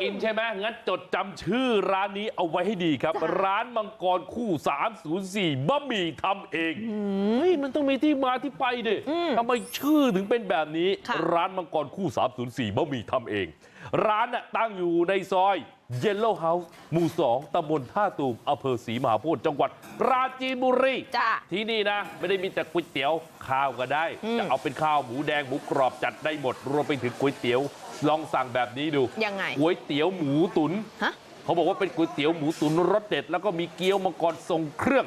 กินใช่ไหมงั้นจดจำชื่อร้านนี้เอาไว้ให้ดีครับร้านมังกรคู่304บะหมี่ทำเองเฮ้ยมันต้องมีที่มาที่ไปดิทำไมชื่อถึงเป็นแบบนี้ค่ะร้านมังกรคู่304บะหมี่ทำเอง ร้านน่ะตั้งอยู่ในซอยเยลโล่เฮาส์หมู่ 2ตำบลท่าตูมอำเภอศรีมหาโพธิ์จังหวัดปราจีนบุรีจ้าที่นี่นะ ไม่ได้มีแต่ก๋วยเตี๋ยวข้าวก็ได้อืมจะเอาเป็นข้าวหมูแดงหมูกรอบจัดได้หมด รวมไปถึงก๋วยเตี๋ยว ลองสั่งแบบนี้ดูยังไงก๋วยเตี๋ยวหมูตุนฮะเขาบอกว่าเป็นก๋วยเตี๋ยวหมูตุ๋นรสเด็ดแล้วก็มีเกี๊ยวมังกรทรงเครื่อง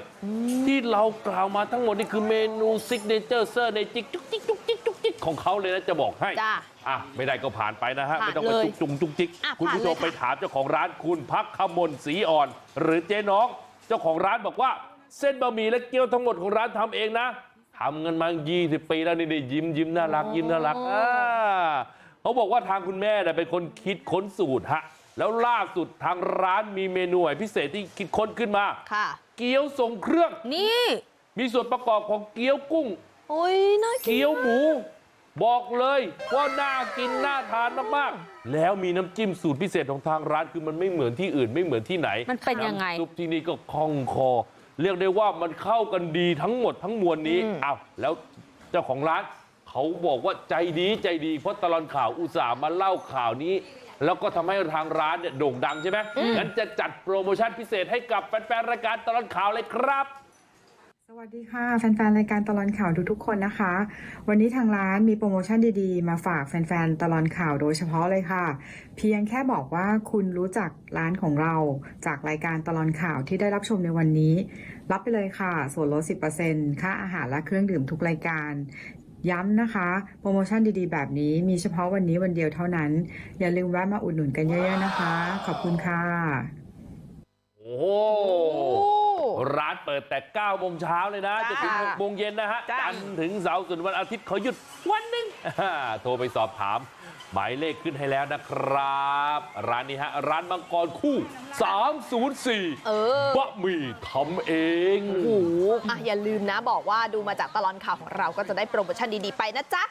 ที่เรากล่าวมาทั้งหมดนี่คือเมนูซิกเนเจอร์เซอร์ในจิกจุกจิกจุกจิกจุกจิกของเขาเลยนะจะบอกให้จ้าอะไม่ได้ก็ผ่านไปนะฮะผ่านไม่ต้องไปเลยจุกจุงจุกจิกอะคุณผู้ชมผ่านเลยค่ะไปถามเจ้าของร้านคุณพักขมลศรีอ่อน หรือเจ๊น้อง เจ้าของร้านบอกว่า เส้นบะหมี่และเกี๊ยวทั้งหมดของร้านทำเองนะทำเงินมา 20 ปีแล้วนี่นี่ยิ้มยิ้มน่ารักยิ้มน่ารักอ่า เขาบอกว่าทางคุณแม่เนี่ยเป็นคนคิดค้นสูตรฮะแล้วล่าสุดทางร้านมีเมนูใหม่พิเศษที่คิดค้นขึ้นมาค่ะเกี๊ยวทรงเครื่องนี่มีส่วนประกอบของเกี๊ยวกุ้งโอ้ยน่ากินเกี๊ยวหมูบอกเลยว่าน่ากินน่าทานมากๆ แล้วมีน้ำจิ้มสูตรพิเศษของทางร้านคือมันไม่เหมือนที่อื่นไม่เหมือนที่ไหน มันเป็นยังไงำซุปที่นี่ก็คล่องคอ เรียกได้ว่ามันเข้ากันดีทั้งหมดทั้งมวลนี้อืมอ้าวแล้วเจ้าของร้าน เขาบอกว่าใจดีใจดีเพราะตลอดข่าวอุตส่าห์มาเล่าข่าวนี้ แล้วก็ทำให้ทางร้านเนี่ยโด่งดังใช่ไหมงั้นจะจัดโปรโมชั่นพิเศษให้กับแฟนๆรายการตลอดข่าวเลยครับสวัสดีค่ะ แฟนๆ รายการตลอนข่าวทุกๆคนนะคะ วันนี้ทางร้านมีโปรโมชั่นดีๆ มาฝากแฟนๆ ตลอนข่าวโดยเฉพาะเลยค่ะ เพียงแค่บอกว่าคุณรู้จักร้านของเรา จากรายการตลอนข่าวที่ได้รับชมในวันนี้ รับไปเลยค่ะ ส่วนลด 10%ค่าอาหารและเครื่องดื่มทุกรายการ ย้ำนะคะ โปรโมชั่นดีๆ แบบนี้มีเฉพาะวันนี้วันเดียวเท่านั้น อย่าลืมแวะมาอุดหนุนกันเยอะๆนะคะ ขอบคุณค่ะ โอ้โหร้านเปิดแต่ 9 โมงเช้าเลยนะจ้าจะถึง 6 โมงเย็นนะฮะจ้าจันทร์ถึงเสาร์ส่วนวันอาทิตย์เขาหยุดวันหนึ่งอ่าโทรไปสอบถาม หมายเลขขึ้นให้แล้วนะครับร้านนี้ฮะร้านมังกรคู่ 304เออบะหมี่ทำเองโอ้โหอะอย่าลืมนะบอกว่าดูมาจากตลอดข่าวของเราก็จะได้โปรโมชั่นดีๆไปนะจ๊ะ